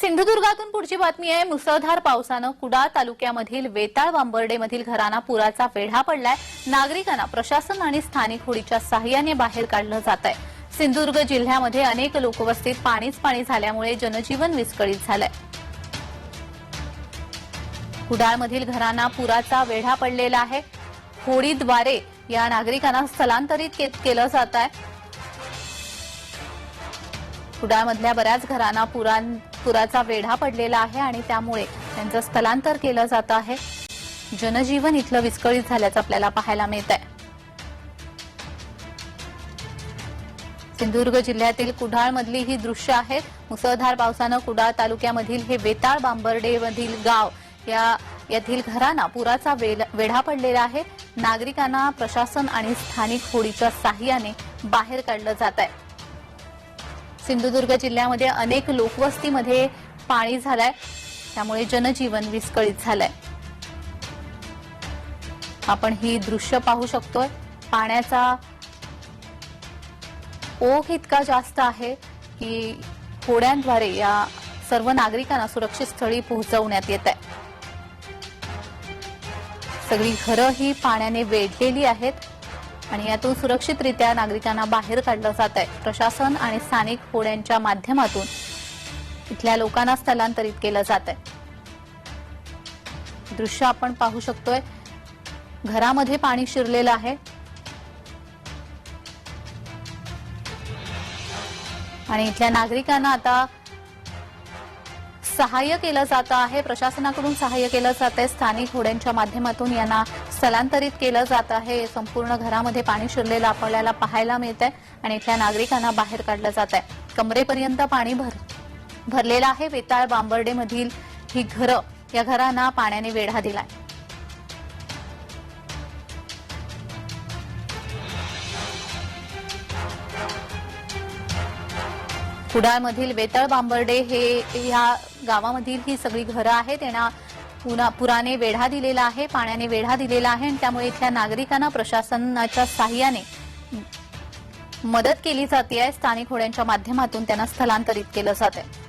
सिंधुदुर्गातून पुढची बातमी आहे. मुसळधार पावसानं कुडाळ तालुक्यामधील वेताळ वांबर्डेमधील घरांना पुराचा वेढा पडलाय. नागरिकांना प्रशासन आणि स्थानिक होडीच्या सहाय्याने बाहेर काढलं जात आहे सिंधुदुर्ग जिल्ह्यामध्ये अनेक लोकवस्तीत पाणीच पाणी झाल्यामुळे जनजीवन विस्कळीत झालंय. कुडाळमधील घरांना पुराचा वेढा पडलेला आहे. होडीद्वारे या नागरिकांना स्थलांतरित के- केलं जात आहे कुडाळमधल्या बऱ्याच घरांना पुरां पुराचा वेढा पडलेला आहे आणि त्यामुळे त्यांचं स्थलांतर केलं जात आहे. जनजीवन इथलं विस्कळीत झाल्याचं आपल्याला पाहायला मिळत आहे सिंधुदुर्ग जिल्ह्यातील कुडाळमधली ही दृश्य आहेत मुसळधार पावसानं कुडाळ तालुक्यामधील हे वेताळ बांबर्डेमधील गाव या येथील घरांना पुराचा वेल- वेढा पडलेला आहे. नागरिकांना प्रशासन आणि स्थानिक होडीच्या साह्याने बाहेर काढलं जात आहे सिंधुदुर्ग जिल्ह्यामध्ये अनेक लोकवस्तीमध्ये पाणी झालंय. त्यामुळे जनजीवन विस्कळीत झालंय. आपण ही दृश्य पाहू शकतोय. पाण्याचा ओघ इतका जास्त आहे की होड्यांद्वारे या सर्व नागरिकांना सुरक्षित स्थळी पोहोचवण्यात येत आहे. सगळी घरं ही पाण्याने वेढलेली आहेत. आणि यातून सुरक्षितरित्या नागरिकांना बाहेर काढलं जात आहे. प्रशासन आणि स्थानिक होड्यांच्या माध्यमातून इथल्या लोकांना स्थलांतरित केलं जात आहे. दृश्य आपण पाहू शकतोय. घरामध्ये पाणी शिरलेलं आहे. आणि इथल्या नागरिकांना आता सहाय्य केलं जातं आहे. प्रशासनाकडून सहाय्य केलं जात आहे स्थानिक होड्यांच्या माध्यमातून यांना स्थलांतरित केलं जात आहे. संपूर्ण घरामध्ये पाणी शिरलेलं आपल्याला पाहायला मिळत आहे आणि इथल्या नागरिकांना बाहेर काढलं जात आहे कमरेपर्यंत पाणी भर भरलेलं आहे. वेताळ बांबर्डेमधील ही घरं या घरांना पाण्याने वेढा दिलाय. कुडाळमधील वेतळ बांबर्डे हे ह्या गावामधील ही सगळी घरं आहेत. यांना पुना पुराने वेढा दिलेला आहे पाण्याने वेढा दिलेला आहे. आणि त्यामुळे इथल्या नागरिकांना प्रशासनाच्या साह्याने मदत केली जाते. आहे स्थानिक होड्यांच्या माध्यमातून त्यांना स्थलांतरित केलं जात आहे